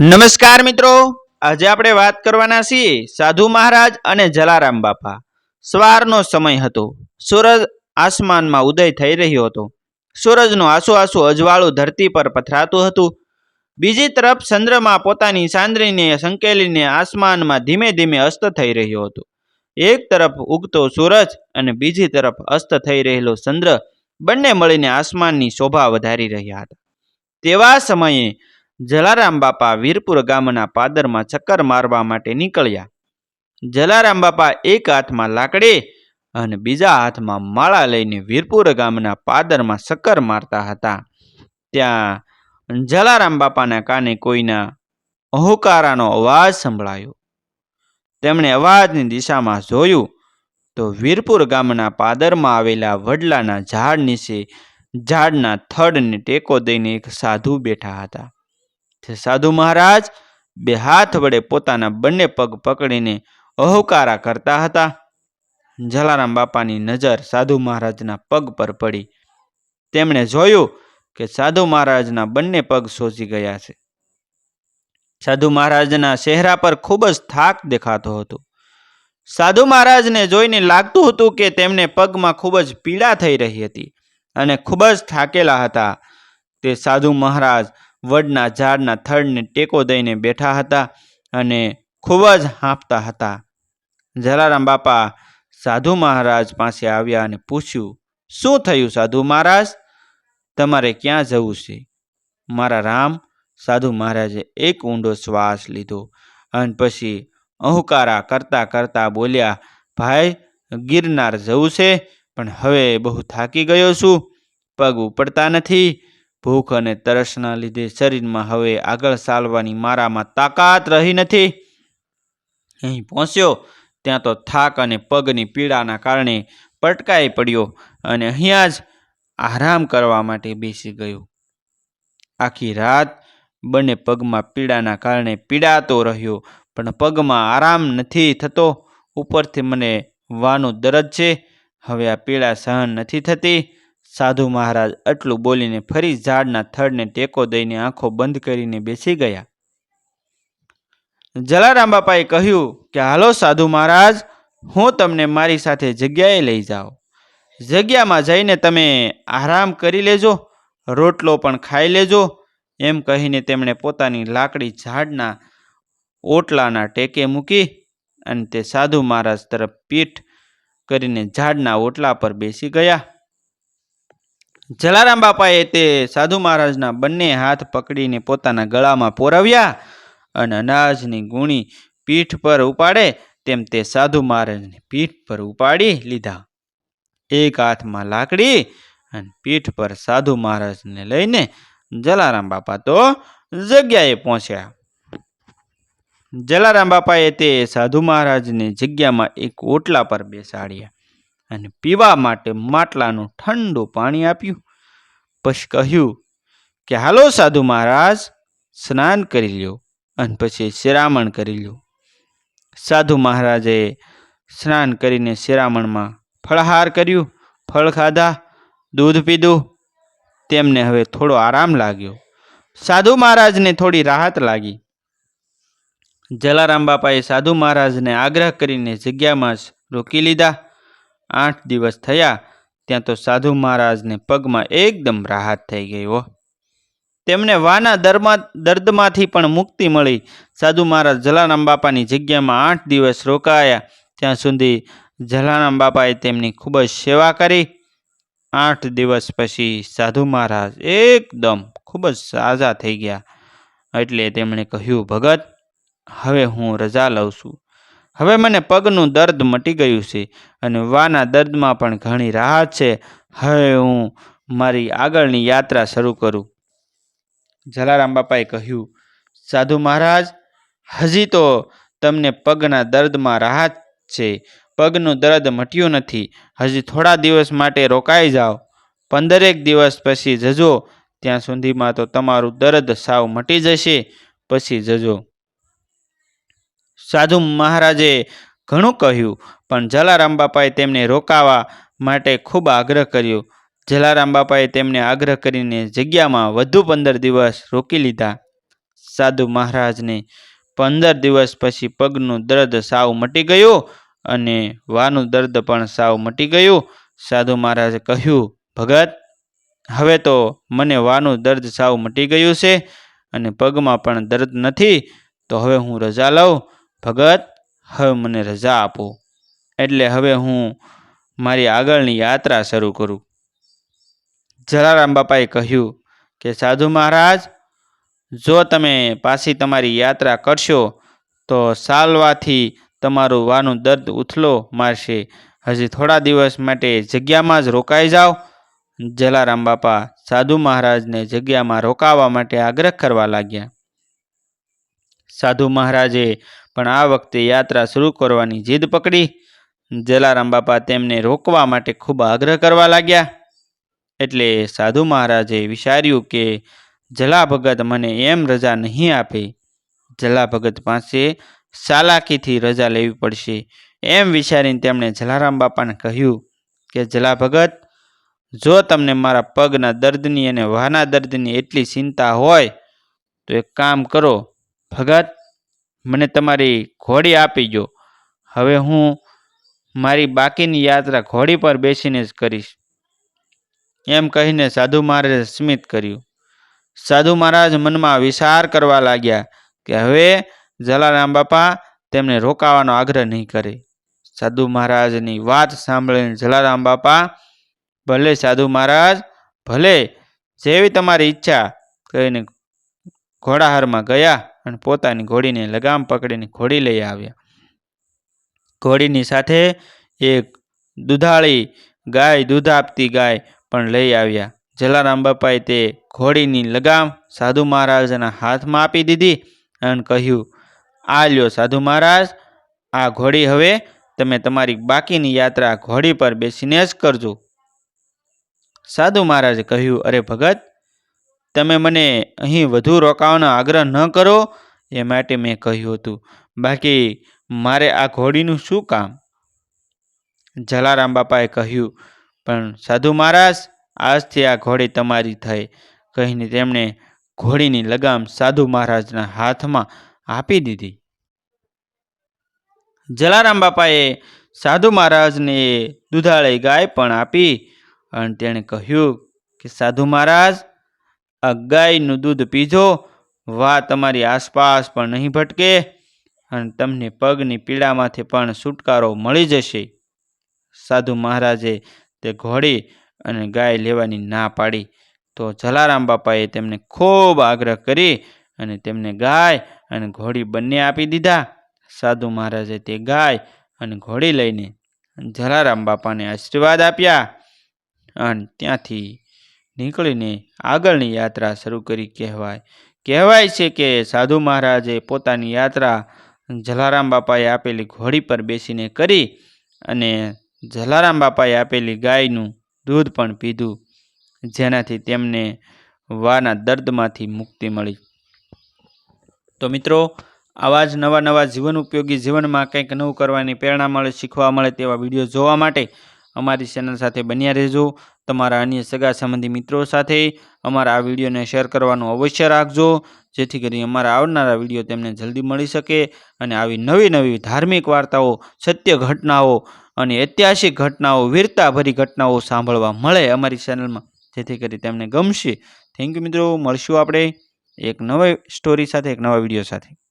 નમસ્કાર મિત્રો. આજે આપણે વાત કરવાના છીએ સાધુ મહારાજ અને જલારામ બાપા. સવારનો સમય હતો. સૂરજ આસમાનમાં ઉદય થઈ રહ્યો હતો. સૂરજનું આસુ આસુ અજવાળું ધરતી પર પથરાતું હતું. બીજી તરફ ચંદ્રમા પોતાની સાંદરીને સંકેલીને આસમાનમાં ધીમે ધીમે અસ્ત થઈ રહ્યો હતો. એક તરફ ઉગતો સૂરજ અને બીજી તરફ અસ્ત થઈ રહેલો ચંદ્ર બંને મળીને આસમાનની શોભા વધારી રહ્યા હતા. તેવા સમયે જલારામ બાપા વીરપુર ગામના પાદરમાં ચક્કર મારવા માટે નીકળ્યા. જલારામ બાપા એક હાથમાં લાકડી અને બીજા હાથમાં માળા લઈને વીરપુર ગામના પાદરમાં ચક્કર મારતા હતા. ત્યાં જલારામ બાપાના કાને કોઈના અહોકારાનો અવાજ સંભળાયો. તેમણે અવાજની દિશામાં જોયું તો વીરપુર ગામના પાદરમાં આવેલા વડલાના ઝાડ નીચે ઝાડના થડને ટેકો દઈને એક સાધુ બેઠા હતા. સાધુ મહારાજ બે હાથ વડે પોતાના બંને પગ પકડીને અહોકારા કરતા હતા. જલારામ બાપાની નજર સાધુ મહારાજના પગ પર પડી. તેમણે જોયું કે સાધુ મહારાજના બંને પગ સોજી ગયા છે. સાધુ મહારાજના ચહેરા પર ખૂબ જ થાક દેખાતો હતો. સાધુ મહારાજને જોઈને લાગતું હતું કે તેમને પગમાં ખૂબ જ પીડા થઈ રહી હતી અને ખૂબ જ થાકેલા હતા. તે સાધુ મહારાજ વડના ઝાડના થડને ટેકો દઈને બેઠા હતા અને ખૂબ જ હાંફતા હતા. જલારામ બાપા સાધુ મહારાજ પાસે આવ્યા અને પૂછ્યું, શું થયું સાધુ મહારાજ? તમારે ક્યાં જવું છે? મારા રામ, સાધુ મહારાજે એક ઊંડો શ્વાસ લીધો અને પછી અહુકારા કરતા કરતા બોલ્યા, ભાઈ, ગિરનાર જવું છે, પણ હવે બહુ થાકી ગયો છું. પગ ઉપડતા નથી. ભૂખ અને તરસના લીધે શરીરમાં હવે આગળ ચાલવાની મારામાં તાકાત રહી નથી. અહીં પહોંચ્યો, ત્યાં તો થાક અને પગની પીડાના કારણે પટકાઈ પડ્યો અને અહીંયા જ આરામ કરવા માટે બેસી ગયો. આખી રાત બંને પગમાં પીડાના કારણે પીડાતો રહ્યો, પણ પગમાં આરામ નથી થતો. ઉપરથી મને વાનો દરદ છે, હવે આ પીડા સહન નથી થતી. સાધુ મહારાજ આટલું બોલીને ફરી ઝાડના થડને ટેકો દઈને આંખો બંધ કરીને બેસી ગયા. જલારામ બાપાએ કહ્યું કે, હાલો સાધુ મહારાજ, હું તમને મારી સાથે જગ્યાએ લઈ જાઓ જગ્યામાં જઈને તમે આરામ કરી લેજો, રોટલો પણ ખાઈ લેજો. એમ કહીને તેમણે પોતાની લાકડી ઝાડના ઓટલાના ટેકે મૂકી અને તે સાધુ મહારાજ તરફ પીઠ કરીને ઝાડના ઓટલા પર બેસી ગયા. જલારામ બાપાએ તે સાધુ મહારાજના બંને હાથ પકડીને પોતાના ગળામાં પોરવ્યા અને અનાજની ગુણી પીઠ પર ઉપાડે તેમ તે સાધુ મહારાજને પીઠ પર ઉપાડી લીધા. એક હાથમાં લાકડી અને પીઠ પર સાધુ મહારાજને લઈને જલારામ બાપા તો જગ્યાએ પહોંચ્યા. જલારામ બાપાએ તે સાધુ મહારાજને જગ્યામાં એક ઓટલા પર બેસાડ્યા. અને પીવા માટે માટલાનું ઠંડુ પાણી આપ્યું. પછી કહ્યું કે, હાલો સાધુ મહારાજ, સ્નાન કરી લ્યો અને પછી શિરામણ કરી લ્યો. સાધુ મહારાજે સ્નાન કરીને શિરામણમાં ફળહાર કર્યું. ફળ ખાધા, દૂધ પીધું. તેમને હવે થોડો આરામ લાગ્યો. સાધુ મહારાજને થોડી રાહત લાગી. જલારામ બાપાએ સાધુ મહારાજને આગ્રહ કરીને જગ્યામાં જ રોકી લીધા. આઠ દિવસ થયા, ત્યાં તો સાધુ મહારાજને પગમાં એકદમ રાહત થઈ ગઈ હો તેમને વાના દરમાં, દર્દમાંથી પણ મુક્તિ મળી. સાધુ મહારાજ જલારામ બાપાની જગ્યામાં આઠ દિવસ રોકાયા. ત્યાં સુધી જલારામ બાપાએ તેમની ખૂબ જ સેવા કરી. આઠ દિવસ પછી સાધુ મહારાજ એકદમ ખૂબ જ સાજા થઈ ગયા. એટલે તેમણે કહ્યું, ભગત, હવે હું રજા લઉં છું. હવે મને પગનું દર્દ મટી ગયું છે અને વાના દર્દમાં પણ ઘણી રાહત છે. હવે હું મારી આગળની યાત્રા શરૂ કરું. જલારામ બાપાએ કહ્યું, સાધુ મહારાજ, હજી તો તમને પગના દર્દમાં રાહત છે. પગનું દર્દ મટ્યું નથી. હજી થોડા દિવસ માટે રોકાઈ જાઓ. પંદરેક દિવસ પછી જજો. ત્યાં સુધીમાં તો તમારું દર્દ સાવ મટી જશે. પછી જજો. સાધુ મહારાજે ઘણું કહ્યું, પણ જલારામ બાપાએ તેમને રોકાવા માટે ખૂબ આગ્રહ કર્યો. જલારામ બાપાએ તેમને આગ્રહ કરીને જગ્યામાં વધુ પંદર દિવસ રોકી લીધા. સાધુ મહારાજને પંદર દિવસ પછી પગનું દર્દ સાવ મટી ગયું અને વાનું દર્દ પણ સાવ મટી ગયું. સાધુ મહારાજે કહ્યું, ભગત, હવે તો મને વાનું દર્દ સાવ મટી ગયું છે અને પગમાં પણ દર્દ નથી, તો હવે હું રજા લઉં. ભગત, હવે મને રજા આપો. એટલે હવે હું મારી આગળની યાત્રા શરૂ કરું. જલારામ બાપાએ કહ્યું કે, સાધુ મહારાજ, જો તમે પાછી તમારી યાત્રા કરશો, તો સાલવાથી તમારું વાનું દર્દ ઉથલો મારશે. હજી થોડા દિવસ માટે જગ્યામાં જ રોકાઈ જાઓ. જલારામ બાપા સાધુ મહારાજને જગ્યામાં રોકાવા માટે આગ્રહ કરવા લાગ્યા. સાધુ મહારાજે પણ આ વખતે યાત્રા શરૂ કરવાની જીદ પકડી. જલારામ બાપા તેમને રોકવા માટે ખૂબ આગ્રહ કરવા લાગ્યા. એટલે સાધુ મહારાજે વિચાર્યું કે જલા ભગત મને એમ રજા નહીં આપે. જલા ભગત પાસે ચાલાકીથી રજા લેવી પડશે એમ વિચારીને તેમણે જલારામ બાપાને કહ્યું કે જલા ભગત જો તમને મારા પગના દર્દની અને વાહના દર્દની એટલી ચિંતા હોય, તો એક કામ કરો. ભગત મને તમારી ઘોડી આપી જો. હવે હું મારી બાકીની યાત્રા ઘોડી પર બેસીને જ કરીશ. એમ કહીને સાધુ મહારાજે સ્મિત કર્યું. સાધુ મહારાજ મનમાં વિચાર કરવા લાગ્યા કે હવે જલારામ બાપા તેમને રોકાવાનો આગ્રહ નહીં કરે. સાધુ મહારાજની વાત સાંભળીને જલારામ બાપા, ભલે સાધુ મહારાજ, ભલે જેવી તમારી ઈચ્છા કહીને ઘોડાહારમાં ગયા અને પોતાની ઘોડીને લગામ પકડીને ઘોડી લઈ આવ્યા. ઘોડીની સાથે એક દુધાળી ગાય દૂધ આપતી ગાય પણ લઈ આવ્યા. જલારામ બાપાએ તે ઘોડીની લગામ સાધુ મહારાજના હાથમાં આપી દીધી અને કહ્યું, આ લ્યો સાધુ મહારાજ, આ ઘોડી હવે તમે તમારી બાકીની યાત્રા ઘોડી પર બેસીને જ કરજો. સાધુ મહારાજે કહ્યું, અરે ભગત તમે મને અહીં વધુ રોકાવાનો આગ્રહ ન કરો, એ માટે મેં કહ્યું હતું. બાકી મારે આ ઘોડીનું શું કામ? જલારામ બાપાએ કહ્યું, પણ સાધુ મહારાજ, આજથી આ ઘોડી તમારી થઈ. કહીને તેમણે ઘોડીની લગામ સાધુ મહારાજના હાથમાં આપી દીધી. જલારામ બાપાએ સાધુ મહારાજને દુધાળી ગાય પણ આપી અને તેણે કહ્યું કે, સાધુ મહારાજ આ ગાયનું દૂધ પીજો વા તમારી આસપાસ પણ નહીં ભટકે અને તમને પગની પીડામાંથી પણ છુટકારો મળી જશે. સાધુ મહારાજે તે ઘોડી અને ગાય લેવાની ના પાડી. તો જલારામ બાપાએ તેમને ખૂબ આગ્રહ કરી અને તેમને ગાય અને ઘોડી બંને આપી દીધા. સાધુ મહારાજે તે ગાય અને ઘોડી લઈને જલારામ બાપાને આશીર્વાદ આપ્યા અને ત્યાંથી નીકળીને આગળની યાત્રા શરૂ કરી કહેવાય. કહેવાય છે કે સાધુ મહારાજે પોતાની યાત્રા જલારામ બાપાએ આપેલી ઘોડી પર બેસીને કરી અને જલારામ બાપાએ આપેલી ગાયનું દૂધ પણ પીધું, જેનાથી તેમને વાના દર્દમાંથી મુક્તિ મળી. તો મિત્રો, આવા જ નવા નવા જીવન ઉપયોગી જીવનમાં કંઈક નવું કરવાની પ્રેરણા મળે, શીખવા મળે તેવા વીડિયો જોવા માટે અમારી ચેનલ સાથે બન્યા રહેજો. તમારા અન્ય સગા સંબંધી મિત્રો સાથે અમારા આ વિડીયોને શેર કરવાનું અવશ્ય રાખજો, જેથી કરી અમારા આવનારા વીડિયો તેમને જલ્દી મળી શકે અને આવી નવી નવી ધાર્મિક વાર્તાઓ, સત્ય ઘટનાઓ અને ઐતિહાસિક ઘટનાઓ, વીરતાભરી ઘટનાઓ સાંભળવા મળે અમારી ચેનલમાં. જેથી કરી તેમને ગમશે. થેન્ક યુ મિત્રો. મળશું આપણે એક નવા સ્ટોરી સાથે, એક નવા વીડિયો સાથે.